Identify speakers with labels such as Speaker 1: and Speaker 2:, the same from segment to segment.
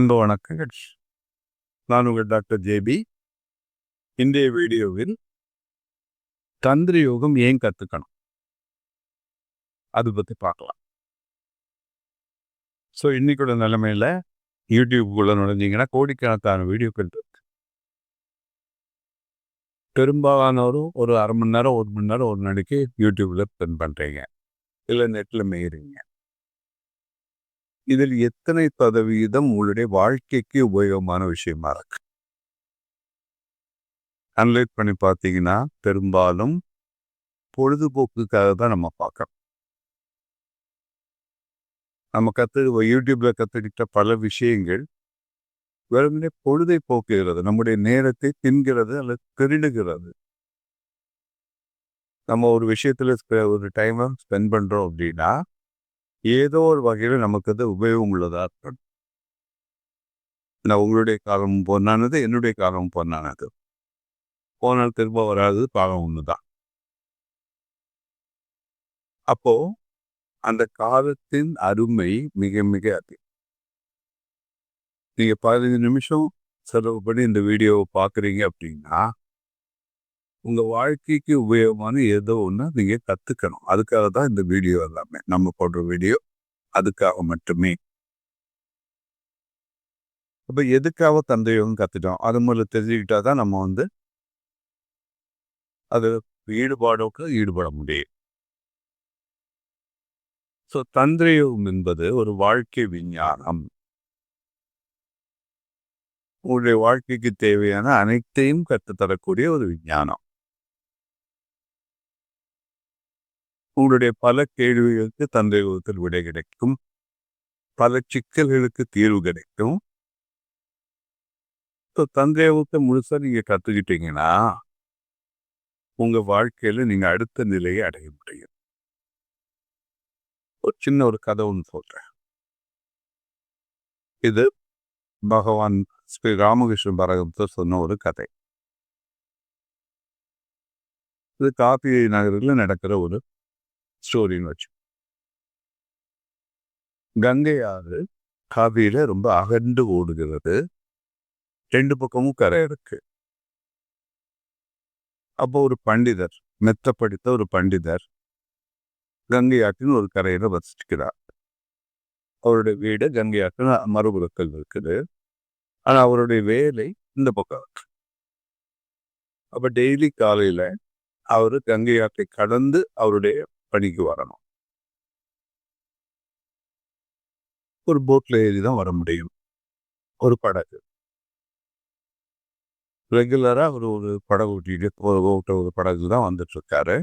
Speaker 1: அன்பு வணக்கங்கள். நான் உங்கள் டாக்டர் ஜேபி இன்றைய வீடியோவில் தந்திர யோகம் ஏன் கற்றுக்கணும் அது பற்றி பார்க்கலாம். ஸோ இன்னைக்குள்ள நிலைமையில் யூடியூப்குள்ளே நுழைஞ்சிங்கன்னா கோடிக்கணக்கான வீடியோக்கள் இருக்கு. பெரும்பாலானவரும் ஒரு அரை மணி நேரம் ஒரு மணி நேரம் ஒரு நாளைக்கு யூடியூப்பில் ஸ்பெண்ட் பண்ணுறீங்க இல்லை நெட்டில் மேயிறீங்க. இதில் எத்தனை சதவீதம் உங்களுடைய வாழ்க்கைக்கு உபயோகமான விஷயமா இருக்கு? அனலைட் பண்ணி பார்த்தீங்கன்னா பெரும்பாலும் பொழுதுபோக்குக்காக தான் நம்ம பார்க்கறோம். நம்ம கற்று யூடியூப்ல கத்துக்கிட்ட பல விஷயங்கள் வெறுமனே பொழுதை போக்குகிறது நம்முடைய நேரத்தை தின்கிறது அல்லது திருடுகிறது. நம்ம ஒரு விஷயத்துல ஒரு டைமை ஸ்பெண்ட் பண்றோம் அப்படின்னா ஏதோ ஒரு வகையில் நமக்கு அது உபயோகம் உள்ளதா இருக்கணும் நான் உங்களுடைய காலம் பொன்னானது என்னுடைய காலம் பொன்னானது போனால் திரும்ப வராது காலம் தான் அப்போ அந்த காலத்தின் அருமை மிக மிக அதிகம். நீங்க பதினஞ்சு நிமிஷம் செலவு பண்ணி இந்த வீடியோவை பார்க்குறீங்க அப்படின்னா உங்க வாழ்க்கைக்கு உபயோகமான ஏதோ ஒன்று நீங்க கத்துக்கணும். அதுக்காக தான் இந்த வீடியோ எல்லாமே. நம்ம போடுற வீடியோ அதுக்காக மட்டுமே. அப்போ எதுக்காக தந்தையோகம் கத்துட்டோம்? அது மூலம் தெரிஞ்சுக்கிட்டா தான் நம்ம வந்து அது ஈடுபாடோக்கு ஈடுபட முடியும். ஸோ தந்திரயோகம் என்பது ஒரு வாழ்க்கை விஞ்ஞானம். உங்களுடைய வாழ்க்கைக்கு தேவையான அனைத்தையும் கற்றுத்தரக்கூடிய ஒரு விஞ்ஞானம். உங்களுடைய பல கேள்விகளுக்கு தந்திரயோகத்தில் விடை கிடைக்கும். பல சிக்கல்களுக்கு தீர்வு கிடைக்கும். ஸோ தந்தையகத்தை முழுசா நீங்க கத்துக்கிட்டீங்கன்னா உங்க வாழ்க்கையில நீங்க அடுத்த நிலையை அடைய முடியும். ஒரு சின்ன ஒரு கதை ஒன்று சொல்றேன். இது பகவான் ஸ்ரீ ராமகிருஷ்ண பரகத்தை சொன்ன ஒரு கதை. இது காப்பி நகரில் நடக்கிற ஒரு ஸ்டோரின்னு வச்சு கங்கை ஆறு காவியில ரொம்ப அகன்று ஓடுகிறது. ரெண்டு பக்கமும் கரை இருக்கு. அப்போ ஒரு பண்டிதர் மெத்த படித்த ஒரு பண்டிதர் கங்கை ஆற்றின் ஒரு கரையில் வசிக்கிறார். அவருடைய வீடு கங்கை ஆற்றின் மறுபுறத்தில் இருக்குது. ஆனா அவருடைய வேலை இந்த பக்கம். இருக்கு அப்போ டெய்லி காலையில அவரு கங்கை ஆற்றை கடந்து அவருடைய பணிக்கு வரணும். ஒரு போட்ல ஏறி தான் வர முடியும். ஒரு படகு. ரெகுலரா அவர் ஒரு படகு ஓட்டிட்டு ஒரு ஓட்ட ஒரு படகு தான் வந்துட்டு இருக்காரு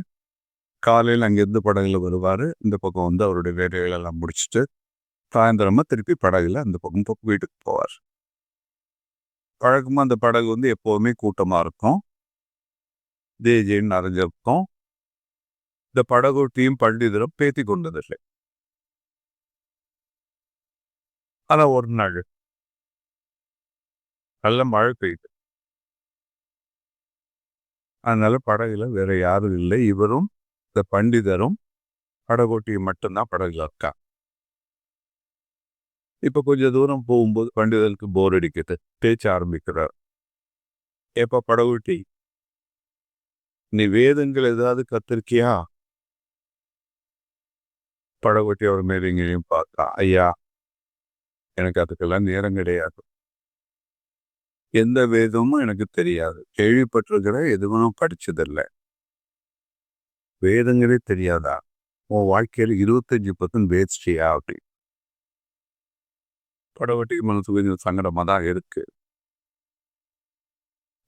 Speaker 1: காலையில் அங்கேருந்து படகுல வருவாரு. இந்த பக்கம் வந்து அவருடைய வேலைகள் எல்லாம் முடிச்சுட்டு சாயந்தரமாக திருப்பி படகுல அந்த பக்கம் பக்கம் வீட்டுக்கு போவார். வழக்கமா அந்த படகு வந்து எப்போவுமே கூட்டமா இருக்கும். ஜே ஜேன்னு நிறைஞ்சிருக்கும் இந்த படகோட்டியும் பண்டிதரும் பேத்தி கொண்டதில்லை. ஆனா ஒரு நாள். நல்ல மழை பெய்யுது அதனால படகுல வேற யாரும் இல்லை. இவரும் இந்த பண்டிதரும் படகோட்டியும் மட்டும்தான் படகுல இருக்கா. இப்ப கொஞ்ச தூரம் போகும்போது பண்டிதருக்கு போர் அடிக்குது. பேச்ச ஆரம்பிக்கிறார். ஏப்பா படகோட்டி நீ வேதங்கள் ஏதாவது கத்திருக்கியா? படகோட்டி அவர் மேல பார்த்தா ஐயா எனக்கு அதுக்கெல்லாம் நேரம் கிடையாது. எந்த வேதமும் எனக்கு தெரியாது. கேள்விப்பட்டிருக்கிற எதுவும் படிச்சதில்லை. வேதங்களே தெரியாதா? உன் வாழ்க்கையில இருபத்தஞ்சு பர்சன்ட் வேஸ்டியா அப்படி படவட்டி மனசு கொஞ்சம் சங்கடமாக தான் இருக்கு.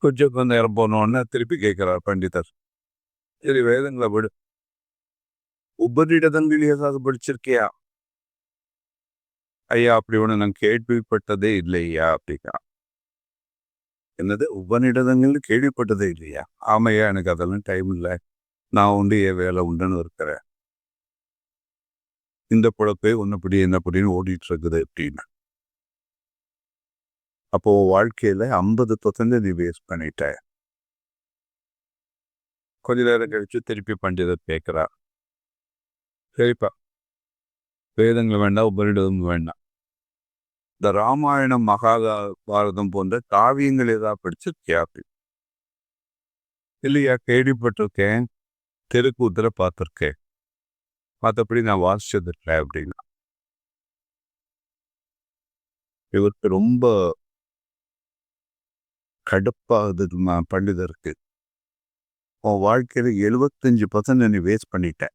Speaker 1: கொஞ்சம் கொஞ்ச நேரம் போனோடனே திருப்பி கேட்குறார் பண்டிதர். சரி வேதங்களை விடு. உபரிடதங்கள் ஏதாவது படிச்சிருக்கியா? ஐயா அப்படி ஒன்று நான் கேள்விப்பட்டதே இல்லையா அப்படிங்கிறா என்னது உபநிடதங்கள் கேள்விப்பட்டதே இல்லையா? ஆமையா எனக்கு அதெல்லாம் டைம் இல்லை. நான் உண்டு என் வேலை உண்டுன்னு இருக்கிறேன். இந்த பொழப்பே ஒன்னப்படி என்னப்படின்னு ஓடிட்டு இருக்குது அப்படின்னு. அப்போ உன் வாழ்க்கையில ஐம்பது பர்சன்ட் நீ வேஸ்ட் பண்ணிட்ட. கொஞ்ச நேரம் கழிச்சு திருப்பி பண்டிதர் கேட்கிறா சரிப்பா வேதங்கள் வேண்டாம் உபரிடதும் வேண்டாம் இந்த ராமாயணம் மகாபாரதம் போன்ற காவியங்கள் ஏதாவது படிச்சிருக்கியா? இல்லையா? கேள்விப்பட்டிருக்கேன். தெருக்கூத்துல பார்த்துருக்கேன். மற்றபடி நான் வாசிச்சது இல்லை அப்படின்னா. இவருக்கு ரொம்ப கடுப்பாகுது பண்டிதருக்கு. உன் வாழ்க்கையில எழுபத்தஞ்சு பர்சன்ட் நீ வேஸ்ட் பண்ணிட்டேன்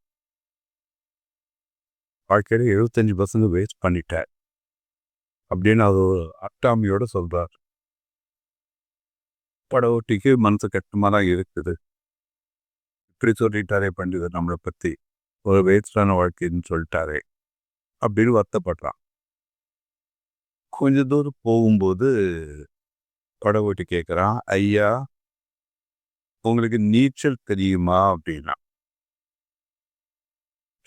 Speaker 1: வாழ்க்கையில எழுபத்தஞ்சு பர்சன்ட் வேஸ்ட் பண்ணிட்டார். அப்படின்னு அது ஒரு அட்டாமியோட பட படவோட்டிக்கு மனசு கட்டமாக தான் இருக்குது. இப்படி சொல்லிட்டாரே பண்டிதர் நம்மளை பத்தி. ஒரு வேஸ்டான வாழ்க்கைன்னு சொல்லிட்டாரே. அப்படின்னு வருத்தப்படுறான். கொஞ்ச தூரம் போகும்போது படவோட்டி கேட்குறான் ஐயா உங்களுக்கு நீச்சல் தெரியுமா? அப்படின்னா.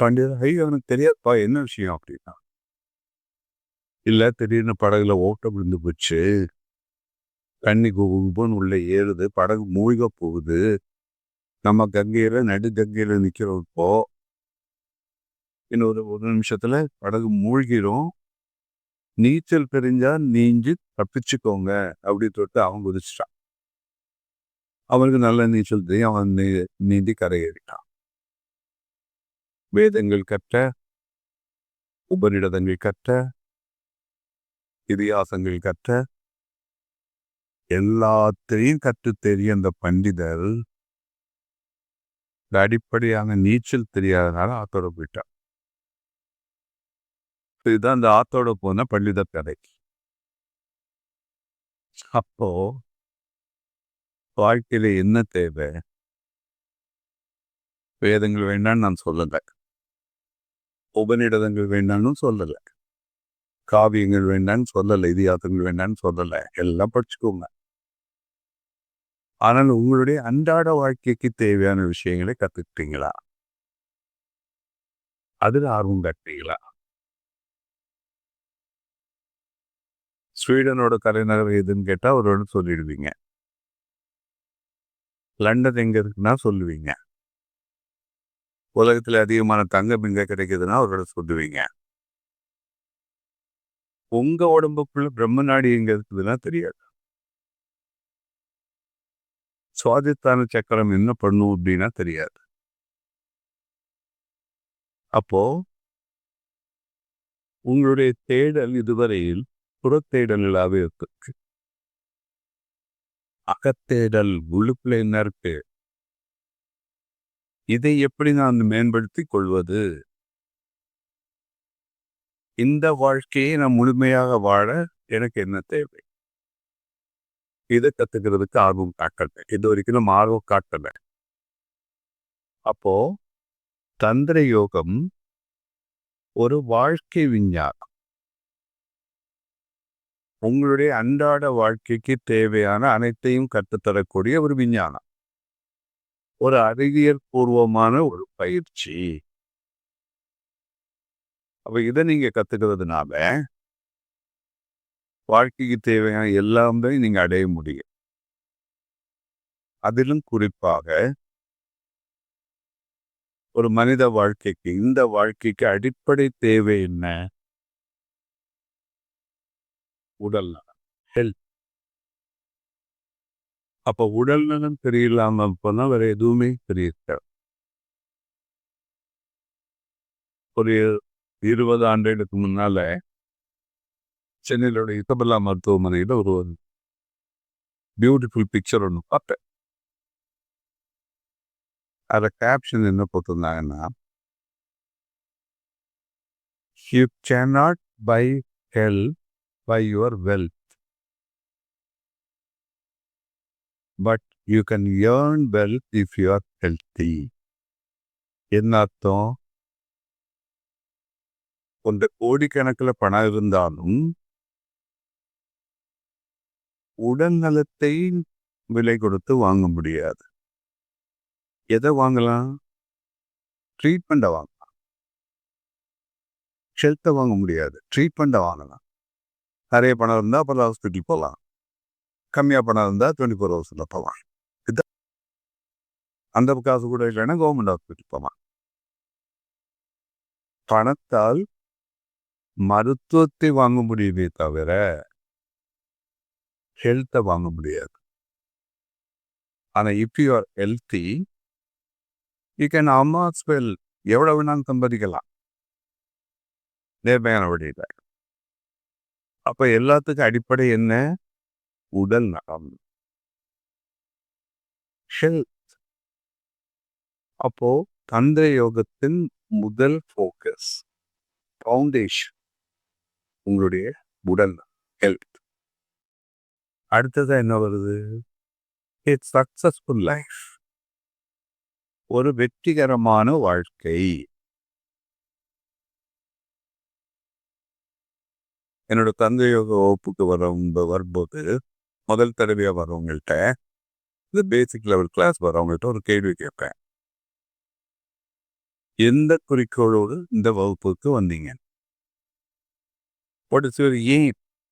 Speaker 1: பண்டிதர் ஐயா எனக்கு தெரியாதுப்பா என்ன விஷயம்? அப்படின்னா இல்ல திடீர்னு படகுல ஓட்டம் விழுந்து போச்சு. தண்ணி குபுன்னு உள்ளே ஏறுது. படகு மூழ்க போகுது. நம்ம கங்கையில நடு கங்கையில நிக்கிறோம் இப்போ. இன்னொரு ஒரு நிமிஷத்துல படகு மூழ்கிடும் நீச்சல் தெரிஞ்சா நீஞ்சி தப்பிச்சுக்கோங்க அப்படி தொட்டு அவன் குதிச்சிட்டான். அவனுக்கு நல்ல நீச்சல் தெரியும். அவன் நீ- நீந்தி கரையேறிட்டான் வேதங்கள் கற்ற உபநிடதங்கள் கற்ற இதிகாசங்கள் கற்ற எல்லாத்தையும் கற்று தெரிய அந்த பண்டிதர் அடிப்படையான நீச்சல் தெரியாதனால ஆத்தோட போயிட்டான் இதுதான் அந்த ஆத்தோட போன பண்டிதர் கதை. அப்போ வாழ்க்கையில என்ன தேவை? வேதங்கள் வேண்டாம்னு நான் சொல்லுங்க உபநிடதங்கள் வேண்டான்னு சொல்லலை. காவியங்கள் வேண்டான்னு சொல்லலை இதிகாசங்கள் வேண்டான்னு சொல்லலை எல்லாம் படிச்சுக்கோங்க. ஆனால் உங்களுடைய அன்றாட வாழ்க்கைக்கு தேவையான விஷயங்களை கத்துக்கிட்டீங்களா? அதில் ஆர்வம் காட்டுறீங்களா ஸ்வீடனோட தலைநகர் எதுன்னு கேட்டால் ஒரு சொல்லிடுவீங்க. லண்டன் எங்க இருக்குன்னா சொல்லுவீங்க. உலகத்துல அதிகமான தங்கம் இங்கே கிடைக்குதுன்னா அவரோட சொல்லுவீங்க. உங்க உடம்புக்குள்ள பிரம்ம நாடி எங்க இருக்குதுன்னா தெரியாது. சுவாதித்தான சக்கரம் என்ன பண்ணும் அப்படின்னா தெரியாது. அப்போ உங்களுடைய தேடல் இதுவரையில் புறத்தேடலாகவே இருக்கு. அகத்தேடல் உள்ளுக்குள்ள என்ன இருக்கு? இதை எப்படி நான் மேம்படுத்தி கொள்வது? இந்த வாழ்க்கையை நான் முழுமையாக வாழ எனக்கு என்ன தேவை? இதை கத்துக்கிறதுக்கு ஆர்வம் காட்டல. இது வரைக்கும் நம்ம ஆர்வம் காட்டல. அப்போ தந்திர யோகம் ஒரு வாழ்க்கை விஞ்ஞானம். உங்களுடைய அன்றாட வாழ்க்கைக்கு தேவையான அனைத்தையும் கற்றுத்தரக்கூடிய ஒரு விஞ்ஞானம். ஒரு அறிவியல் பூர்வமான ஒரு பயிற்சி. அப்ப இதை நீங்க கத்துக்கிறதுனால வாழ்க்கைக்கு தேவையான எல்லாமே நீங்க அடைய முடியும். அதிலும் குறிப்பாக ஒரு மனித வாழ்க்கைக்கு இந்த வாழ்க்கைக்கு அடிப்படை தேவை என்ன? உடல் நலம் ஹெல்த் அப்போ உடல் நலம் தெரியலாம போனா வேற எதுவுமே தெரியல ஒரு இருபது ஆண்டுகளுக்கு முன்னால சென்னையிலோட இசபெல்லா மருத்துவமனையில் ஒரு பியூட்டிஃபுல் பிக்சர் ஒன்று பார்த்தேன். அதில் கேப்ஷன் என்ன போட்டிருந்தாங்கன்னா you not buy health by your wealth but you can earn wealth if you are healthy என்ன அர்த்தம் உங்க கோடிக்கணக்கில் பணம் இருந்தாலும் உடல்நலத்தை விலை கொடுத்து வாங்க முடியாது எதை வாங்கலாம் ட்ரீட்மெண்ட்டை வாங்கலாம் ஹெல்த்தை வாங்க முடியாது ட்ரீட்மெண்ட்டை வாங்கலாம் நிறைய பணம் இருந்தால் அப்புறம் ஹாஸ்பிட்டல் போகலாம் கம்மியாக பணம் இருந்தால் டுவெண்ட்டி ஃபோர் ஹவர்ஸில் போகலாம் அந்த காசு கூட இல்லைன்னா கவர்மெண்ட் ஹாஸ்பிட்டல் போகலாம் பணத்தால் மருத்துவத்தை வாங்க முடியுமே தவிர ஹெல்த்தை வாங்க முடியாது. ஆனா if you are healthy you can அம்மா ஸ்பெல் எவ்வளவு வேணாலும் சம்பாதிக்கலாம். நேர்மையான வழியில். அப்ப எல்லாத்துக்கும் அடிப்படை என்ன? உடல் நலம் ஹெல்த் அப்போ தந்திர யோகத்தின் முதல் ஃபோக்கஸ் ஃபவுண்டேஷன் உங்களுடைய உடல் ஹெல்த் அடுத்தது என்ன வருது? இட்ஸ் சக்சஸ்ஃபுல் லைஃப் ஒரு வெற்றிகரமான வாழ்க்கை. என்னோட தந்தை யோக வகுப்புக்கு வர வரும்போது முதல் தடவையா வரவங்கள்ட்ட இந்த பேசிக் லெவல் கிளாஸ் வரவங்கள்ட்ட ஒரு கேள்வி கேட்பேன். எந்த குறிக்கோளோடு இந்த வகுப்புக்கு வந்தீங்க? வாட் இஸ் யுவர் ஏன்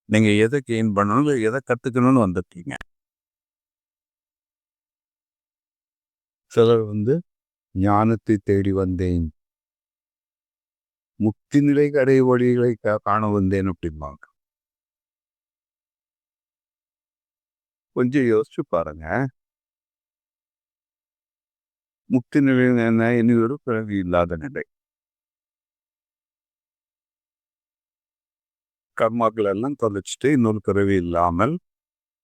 Speaker 1: நீங்க எதை கெயின் பண்ணணும் இல்லை எதை கத்துக்கணும்னு வந்துட்டீங்க சிலர் வந்து ஞானத்தை தேடி வந்தேன். முக்தி நிலை கடை வழிகளை கா- காண வந்தேன் அப்படிம்பாங்க. கொஞ்சம் யோசிச்சு பாருங்க. முக்தி நிலை என்ன? இனி ஒரு பிறவி இல்லாத நிலை. கர்மாக்கள் எல்லாம் தொலைச்சிட்டு இன்னொரு பிறவி இல்லாமல்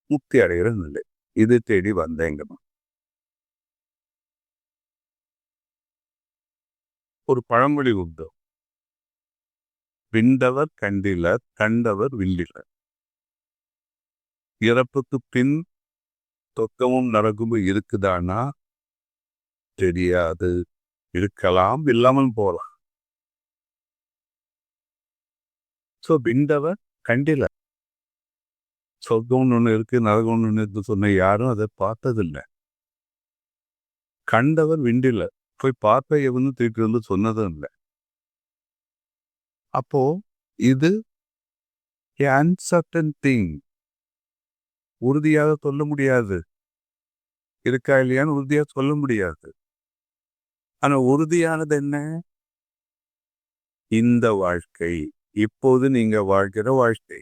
Speaker 1: முக்தி அடைகிற நிலை. இது தேடி வந்தேங்க ஒரு பழமொழி உண்டு. விண்டவர் கண்டிலர் கண்டவர் வில்லிலர். இறப்புக்கு பின் தொக்கமும் நரகமும் இருக்குதானா? தெரியாது. இருக்கலாம் இல்லாமல் போகலாம். ஸோ விண்டவர் கண்டில. சொர்க்கம்னு ஒன்று இருக்கு நரகம்னு ஒன்று இருக்கு சொன்ன யாரும் அதை பார்த்ததில்லை. கண்டவர் விண்டில. போய் பார்த்த எவனும் திருப்பி வந்து சொன்னதும் இல்லை. அப்போ இது அன்சர்டன் திங் உறுதியாக சொல்ல முடியாது. இருக்கா இல்லையான்னு உறுதியாக சொல்ல முடியாது. ஆனா உறுதியானது என்ன? இந்த வாழ்க்கை. இப்போது நீங்க வாழ்கிற வாழ்க்கை.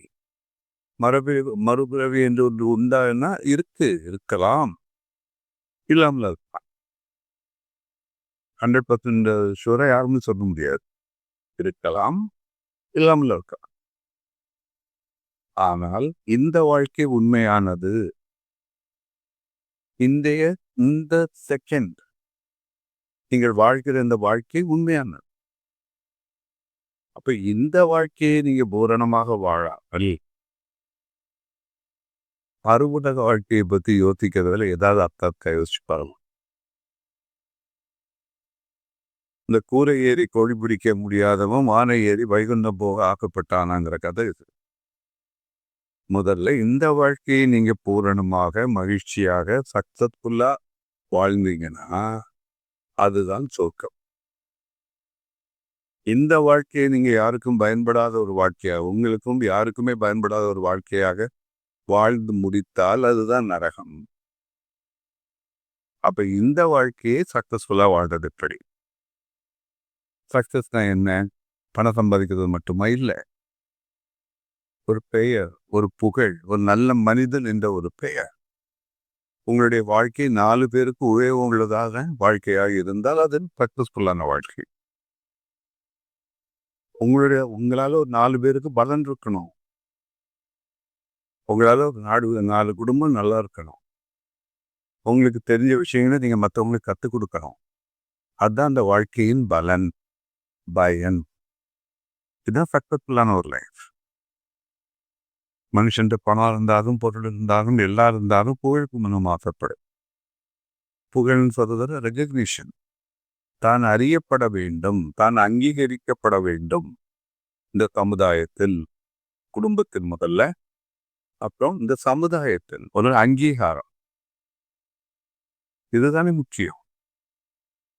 Speaker 1: மறுபிறவி மறுபிறவி என்று ஒன்று உண்டான்னா இருக்கு இருக்கலாம். இல்லாமல் இருக்கலாம். ஹண்ட்ரட் பர்சன்ட் ஷூராக யாருமே சொல்ல முடியாது. இருக்கலாம் இல்லாமல் இருக்கலாம். ஆனால் இந்த வாழ்க்கை உண்மையானது. இன்றைய இந்த செகண்ட் நீங்கள் வாழ்கிற இந்த வாழ்க்கை உண்மையானது. அப்ப இந்த வாழ்க்கையை நீங்க பூரணமாக வாழாமல் அறுபடக வாழ்க்கையை பத்தி யோசிக்கிறதுல ஏதாவது அர்த்தத்தை யோசிச்சு பாருங்க. இந்த கூரை ஏறி கோழி பிடிக்க முடியாதவன் மானை ஏறி வைகுண்டம் போக ஆக்கப்பட்டானாங்கிற கதை இது. முதல்ல இந்த வாழ்க்கையை நீங்க பூரணமாக மகிழ்ச்சியாக சக்சஸ்ஃபுல்லா வாழ்ந்தீங்கன்னா அதுதான் சொர்க்கம் இந்த வாழ்க்கையை நீங்க யாருக்கும் பயன்படாத ஒரு வாழ்க்கையாக உங்களுக்கும் யாருக்குமே பயன்படாத ஒரு வாழ்க்கையாக வாழ்ந்து முடித்தால் அதுதான் நரகம். அப்ப இந்த வாழ்க்கையை சக்சஸ்ஃபுல்லா வாழ்றது எப்படி? சக்சஸ்னா என்ன? பணம் சம்பாதிக்கிறது மட்டுமா? இல்லை. ஒரு பெயர் ஒரு புகழ் ஒரு நல்ல மனிதன் என்ற ஒரு பெயர். உங்களுடைய வாழ்க்கை நாலு பேருக்கு உபயோகமுள்ளதாக வாழ்க்கையாக இருந்தால் அது சக்சஸ்ஃபுல்லான வாழ்க்கை. உங்களுடைய உங்களால ஒரு நாலு பேருக்கு பலன் இருக்கணும். உங்களால ஒரு நாடு நாலு குடும்பம் நல்லா இருக்கணும். உங்களுக்கு தெரிஞ்ச விஷயங்களை நீங்க மற்றவங்களுக்கு கற்றுக் கொடுக்கணும். அதுதான் அந்த வாழ்க்கையின் பலன் பயன். இதுதான் சக்சஸ்ஃபுல்லான ஒரு லைஃப் மனுஷன் பணம் இருந்தாலும் பொருள் இருந்தாலும் எல்லாம் இருந்தாலும் புகழுக்கு மனம் ஆசைப்படும் புகழ்னு சொல்றது ரெகக்னிஷன் தான் அறியப்பட வேண்டும் தான் அங்கீகரிக்கப்பட வேண்டும். இந்த சமுதாயத்தில் குடும்பத்தில் முதல்ல அப்புறம் இந்த சமுதாயத்தில் ஒரு அங்கீகாரம். இதுதானே முக்கியம்.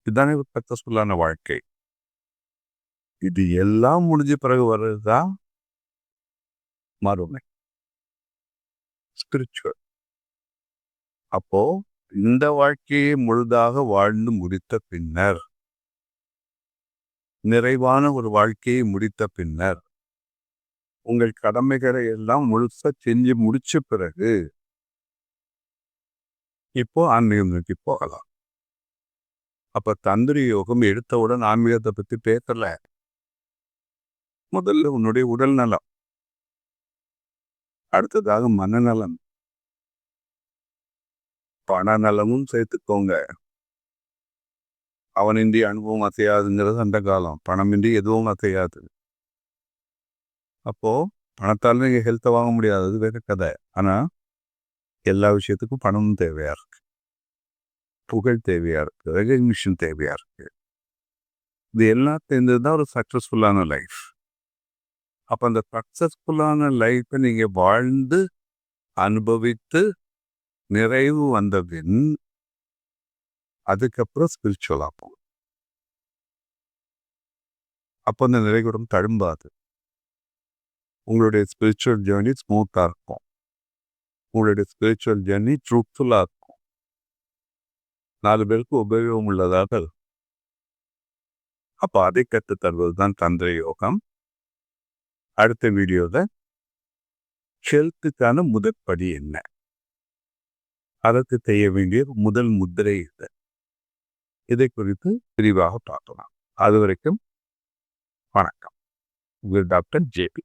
Speaker 1: இதுதானே ஒரு சக்சஸ்ஃபுல்லான வாழ்க்கை. இது எல்லாம் முடிஞ்ச பிறகு வர்றதுதான் மறுமை. ஸ்பிரிச்சுவல் அப்போ இந்த வாழ்க்கையை முழுதாக வாழ்ந்து முடித்த பின்னர் நிறைவான ஒரு வாழ்க்கையை முடித்த பின்னர் உங்கள் கடமைகளை எல்லாம் முழுசா செஞ்சு முடிச்ச பிறகு இப்போ ஆன்மீகம் நோக்கி போகலாம். அப்ப தந்திரி யோகம் எடுத்தவுடன் ஆன்மீகத்தை பத்தி பேசல. முதல்ல உன்னுடைய உடல் நலம். அடுத்ததாக மனநலம். பணநலமும் சேர்த்துக்கோங்க. அவனின்றி அனுபவம் அசையாதுங்கிறது அந்த காலம். பணமின்றி எதுவும் அசையாது. அப்போ பணத்தால நீங்க ஹெல்த்தை வாங்க முடியாது. அது வேற கதை. ஆனா எல்லா விஷயத்துக்கும் பணமும் தேவையா இருக்கு. புகழ் தேவையா இருக்கு. ரெகக்னிஷன் தேவையா இருக்கு. இது எல்லாம் சேர்ந்தது தான் ஒரு சக்சஸ்ஃபுல்லான லைஃப் அப்போ அந்த சக்ஸஸ்ஃபுல்லான லைஃப்பை நீங்கள் வாழ்ந்து அனுபவித்து நிறைவு வந்தபின் அதுக்கப்புறம் ஸ்பிரிச்சுவலாக போகும் அப்போ அந்த நிறைகுடம் தழும்பாது. உங்களுடைய ஸ்பிரிச்சுவல் ஜேர்னி ஸ்மூத்தாக இருக்கும். உங்களுடைய ஸ்பிரிச்சுவல் ஜேர்னி ட்ரூத்ஃபுல்லாக இருக்கும். நாலு பேருக்கு உபயோகம் உள்ளதாக இருக்கும். அப்போ அதை கற்றுத் தருவது தான் தந்திர யோகம். அடுத்த வீடியோவில் ஹெல்த்துக்கான முதற்படி என்ன? அதற்கு செய்ய வேண்டிய முதல் முத்திரை இது இதை குறித்து விரிவாக பார்க்கலாம். அது வரைக்கும் வணக்கம். உங்கள் டாக்டர் ஜேபி